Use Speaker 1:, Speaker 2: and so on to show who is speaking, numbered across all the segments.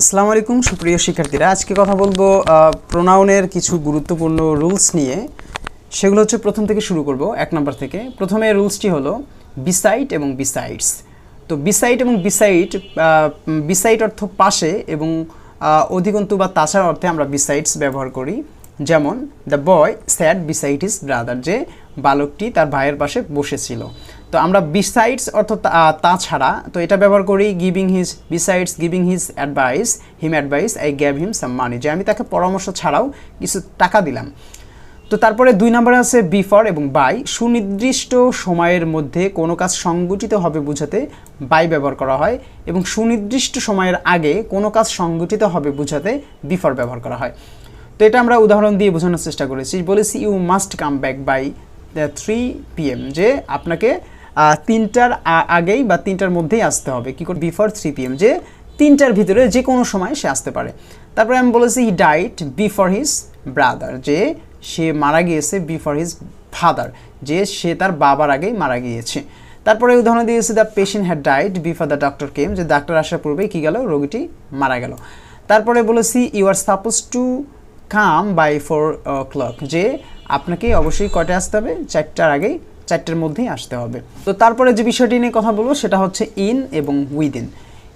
Speaker 1: আসসালামু আলাইকুম, সুপ্রিয় শিক্ষার্থীরা। আজকে কথা বলব প্রোনাউনের কিছু গুরুত্বপূর্ণ রুলস নিয়ে। সেগুলো হচ্ছে প্রথম থেকে শুরু করব, এক নম্বর থেকে। প্রথমে রুলসটি হলো বিসাইট এবং বিসাইডস তো বিসাইট এবং বিসাইট বিসাইট অর্থ পাশে এবং অধিকন্তু বা তাছাড়া অর্থে আমরা বিসাইডস ব্যবহার করি। যেমন the boy sat beside his brother যে বালকটি তার ভাইয়ের পাশে বসেছিল। তো আমরা বিসাইডস অর্থাৎ তাছাড়া, তো এটা ব্যবহার করি giving his besides giving his advice him advice I gave him some money যে আমি তাকে পরামর্শ ছাড়াও কিছু টাকা দিলাম। তো তারপরে দুই নম্বরে আছে বিফর এবং বাই সুনির্দিষ্ট সময়ের মধ্যে কোনো কাজ সংগঠিত হবে বোঝাতে বাই ব্যবহার করা হয় এবং সুনির্দিষ্ট সময়ের আগে কোনো কাজ সংগঠিত হবে বোঝাতে বিফর ব্যবহার করা হয়। তো এটা আমরা উদাহরণ দিয়ে বোঝানোর চেষ্টা করেছি। বলেছি you must come back by three PM যে আপনাকে তিনটার আগেই বা তিনটার মধ্যেই আসতে হবে। কি করে? বিফোর থ্রি পিএম যে তিনটার ভিতরে যে কোনো সময় সে আসতে পারে। তারপরে আমি বলেছি হি ডাইট বিফোর হিজ ব্রাদার যে সে মারা গিয়েছে বিফোর হিজ ফাদার যে সে তার বাবার আগেই মারা গিয়েছে। তারপরে উদাহরণ দিয়েছে the patient had died before the doctor came যে ডাক্তার আসার পূর্বেই কী গেল? রোগীটি মারা গেল। তারপরে বলেছি you are suppose to come by four clock যে আপনাকে অবশ্যই কয়টায় আসতে হবে? চারটার আগেই চারটের মধ্যেই আসতে হবে। তো তারপরে যে বিষয়টি নিয়ে কথা বলব সেটা হচ্ছে ইন এবং উইদিন।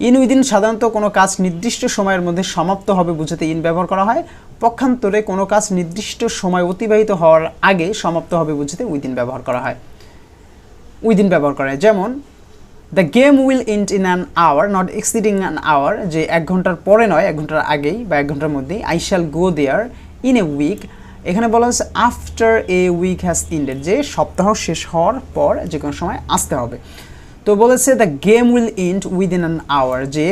Speaker 1: ইন উইদিন সাধারণত কোনো কাজ নির্দিষ্ট সময়ের মধ্যে সমাপ্ত হবে বুঝাতে ইন ব্যবহার করা হয়। পক্ষান্তরে কোনো কাজ নির্দিষ্ট সময় অতিবাহিত হওয়ার আগে সমাপ্ত হবে বুঝাতে উইদিন ব্যবহার করা হয়। উইদিন ব্যবহার করা হয়। যেমন, the game will end in an hour, not exceeding an hour, যে এক ঘণ্টার পরে নয়, এক ঘণ্টার আগেই বা এক ঘণ্টার মধ্যেই, I shall go there in a week এখানে বলা হচ্ছে after a week has ended যে সপ্তাহ শেষ হওয়ার পর যে কোনো সময় আসতে হবে। তো বলেছে the game will end within an hour যে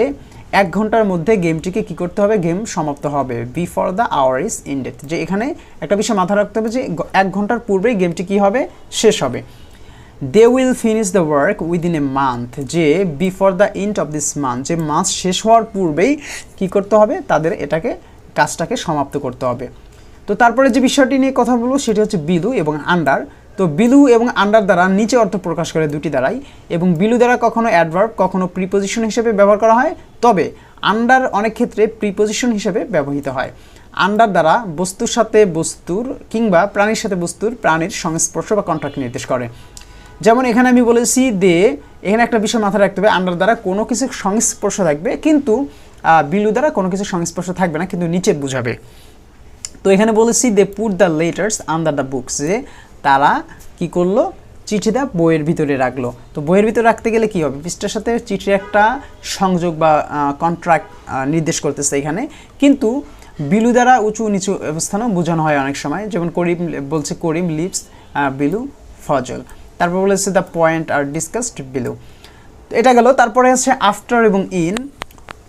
Speaker 1: এক ঘণ্টার মধ্যে গেমটিকে কি করতে হবে? গেম সমাপ্ত হবে। Before the hour is ended যে এখানে একটা বিষয় মাথায় রাখতে হবে যে এক ঘণ্টার পূর্বেই গেমটি কি হবে? শেষ হবে। They will finish the work within a month যে before the end of this month যে মাস শেষ হওয়ার পূর্বেই কি করতে হবে? তাদের এটাকে, কাজটাকে সমাপ্ত করতে হবে। তো তারপরে যে বিষয়টি নিয়ে কথা বলব সেটি হচ্ছে বিলু এবং আন্ডার। তো বিলু এবং আন্ডার দ্বারা নিচে অর্থ প্রকাশ করে দুটি দ্বারাই এবং বিলু দ্বারা কখনো অ্যাডভার্ব, কখনো প্রিপোজিশন হিসেবে ব্যবহার করা হয়। তবে আন্ডার অনেক ক্ষেত্রে প্রিপোজিশন হিসেবে ব্যবহৃত হয়। আন্ডার দ্বারা বস্তুর সাথে বস্তুর কিংবা প্রাণীর সাথে বস্তুর প্রাণীর সংস্পর্শ বা কন্ট্রাক্ট নির্দেশ করে। যেমন এখানে আমি বলেছি দে এখানে একটা বিষয় মাথায় রাখতে হবে, আন্ডার দ্বারা কোনো কিছু সংস্পর্শ থাকবে, কিন্তু বিলু দ্বারা কোনো কিছু সংস্পর্শ থাকবে না, কিন্তু নিচে বুঝাবে। তো এখানে বলেছি they put the letters under the books যে তারা কি করল? চিঠিটা বইয়ের ভিতরে রাখল। তো বইয়ের ভিতরে রাখতে গেলে কি হবে? পৃষ্ঠার সাথে চিঠির একটা সংযোগ বা কন্ট্রাক্ট নির্দেশ করতেছে এখানে। কিন্তু বিলু দ্বারা উঁচু নিচু অবস্থানও বোঝানো হয় অনেক সময়। যেমন করিম বলছে করিম লিপস বিলু, ফজল। তারপর বলেছে the point are discussed Bilu এটা গেল। তারপরে আছে আফটার এবং ইন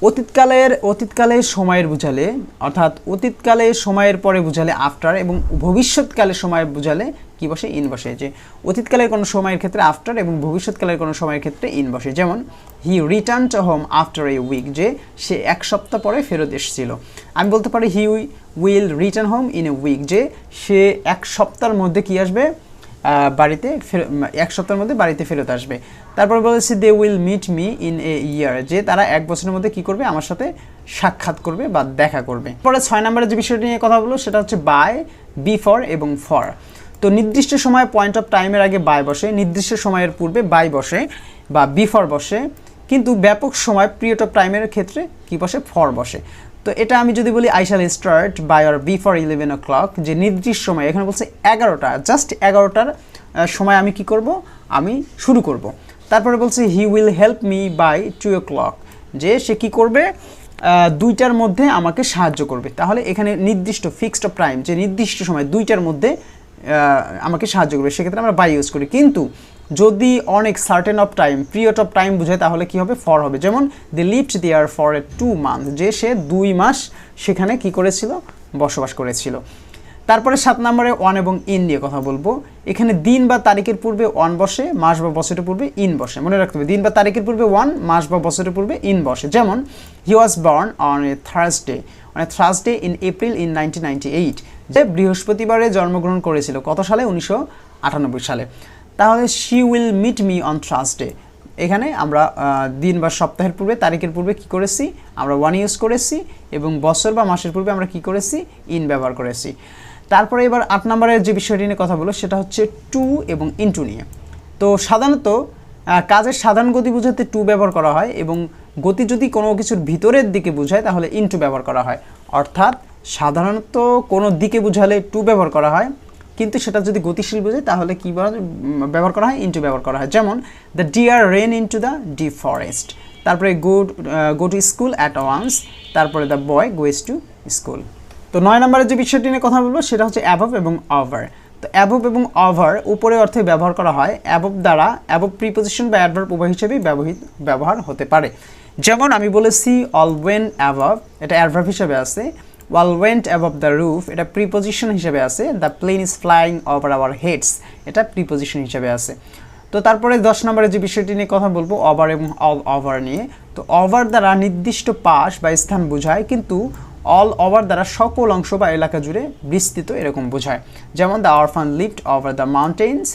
Speaker 1: অতীতকালের অতীতকালে সময়ের বুঝালে, অর্থাৎ অতীতকালে সময়ের পরে বুঝালে আফটার এবং ভবিষ্যৎকালে সময় বুঝালে কি বসে? ইন বসে। যে অতীতকালের কোনো সময়ের ক্ষেত্রে আফটার এবং ভবিষ্যৎকালের কোনো সময়ের ক্ষেত্রে ইন বসে। যেমন he return to home after a week যে সে এক সপ্তাহ পরে ফেরত এসেছিল। আমি বলতে পারি he will return home in a week যে সে এক সপ্তাহের মধ্যে কি আসবে? বাড়িতে এক সপ্তাহের মধ্যে বাড়িতে ফেরত আসবে। তারপর বলেছে they will meet me in a year যে তারা এক বছরের মধ্যে কি করবে? আমার সাথে সাক্ষাৎ করবে বা দেখা করবে। পরে ছয় নম্বরের যে বিষয়টি নিয়ে কথা বলব সেটা হচ্ছে বাই বি ফর এবং ফর তো নির্দিষ্ট সময় পয়েন্ট অফ টাইমের আগে বাই বসে, নির্দিষ্ট সময়ের পূর্বে বাই বসে বা বি ফর বসে, কিন্তু ব্যাপক সময় পিরিয়ড অফ টাইমের ক্ষেত্রে কি বসে? ফর বসে। তো এটা আমি যদি বলি I shall start by or before eleven o'clock যে নির্দিষ্ট সময়, এখানে বলছে এগারোটা জাস্ট এগারোটার সময় আমি কি করব? আমি শুরু করব। তারপরে বলছে he will help me by two o'clock যে সে কি করবে? দুইটার মধ্যে আমাকে সাহায্য করবে। তাহলে এখানে নির্দিষ্ট ফিক্সড টাইম যে নির্দিষ্ট সময় দুইটার মধ্যে আমাকে সাহায্য করবে, সেক্ষেত্রে আমরা বাই ইউজ করি। কিন্তু যদি অনেক certain of time period of time বোঝায়, তাহলে কি হবে? ফর হবে। যেমন the lived there for a two month যে সে দুই মাস সেখানে কি করেছিল? বসবাস করেছিল। তারপরে সাত নম্বরে ওয়ান এবং ইন নিয়ে কথা বলব। এখানে দিন বা তারিখের পূর্বে ওয়ান বসে, মাস বা বছরের পূর্বে ইন বসে। মনে রাখতে হবে, দিন বা তারিখের পূর্বে ওয়ান মাস বা বছরের পূর্বে ইন বসে। যেমন he was born on a Thursday on a Thursday in April in nineteen ninety eight যে বৃহস্পতিবারে জন্মগ্রহণ করেছিল, কত সালে? উনিশশো আটানব্বই সালে। তাহলে she will meet me on Thursday এখানে আমরা দিন বা সপ্তাহের পূর্বে, তারিখের পূর্বে কি করেছি? আমরা ওয়ান ইউজ করেছি এবং বছর বা মাসের পূর্বে আমরা কি করেছি? ইন ব্যবহার করেছি। তারপরে এবার আট নম্বরের যে বিষয়টি নিয়ে কথা বলো সেটা হচ্ছে টু এবং ইনটু নিয়ে। তো সাধারণত কাজের সাধারণ গতি বোঝাতে টু ব্যবহার করা হয় এবং গতি যদি কোনো কিছুর ভিতরের দিকে বোঝায়, তাহলে ইনটু ব্যবহার করা হয়। অর্থাৎ, সাধারণত কোনো দিকে বোঝালে টু ব্যবহার করা হয়। কিন্তু সেটা যদি গতিশীল বোঝায় তাহলে কী ব্যবহার করা হয়? ইনটু ব্যবহার করা হয়। যেমন the deer ran into the the forest তারপরে go go to school at once তারপরে the boy goes to school তো নয় নম্বরের যে বিষয়টি নিয়ে কথা বলব, সেটা হচ্ছে অ্যাবভ এবং অভার তো অ্যাবভ এবং অভার উপরে অর্থে ব্যবহার করা হয়। অ্যাবভ দ্বারা অ্যাবভ প্রিপোজিশন বা অ্যাডভার্ব উভয় হিসেবেই ব্যবহৃত, ব্যবহার হতে পারে। যেমন, আমি বলেছি অল ওয়েন অ্যাবভ এটা অ্যাডভার্ব হিসেবে আছে। Wall went above the roof এটা প্রিপোজিশন হিসেবে আছে the plane is flying over our heads এটা প্রিপোজিশন হিসেবে আছে। তো তারপরে দশ নম্বরে যে বিষয়টি নিয়ে কথা বলব ওভার এবং অল ওভার নিয়ে। তো ওভার দ্বারা নির্দিষ্ট পাশ বা স্থান বোঝায়, কিন্তু অল ওভার দ্বারা সকল অংশ বা এলাকা জুড়ে বিস্তৃত এরকম বোঝায়। যেমন the orphan lift over the mountains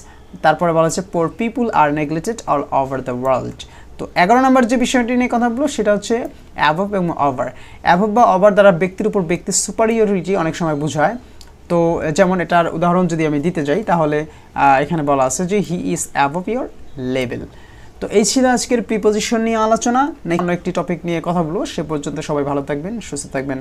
Speaker 1: তারপরে বলা হচ্ছে poor people are neglected all over the world তো এগারো নম্বর যে বিষয়টি নিয়ে কথা বলব, সেটা হচ্ছে অ্যাভব এবং ওভার অ্যাভব বা ওভার দ্বারা ব্যক্তির উপর ব্যক্তির সুপারিয়রিটি অনেক সময় বোঝায়। তো যেমন এটার উদাহরণ যদি আমি দিতে যাই, তাহলে এখানে বলা আছে যে he is above your level তো এই ছিল আজকের প্রিপোজিশন নিয়ে আলোচনা। নেক্সট একটি টপিক নিয়ে কথা বলব। সে পর্যন্ত সবাই ভালো থাকবেন, সুস্থ থাকবেন।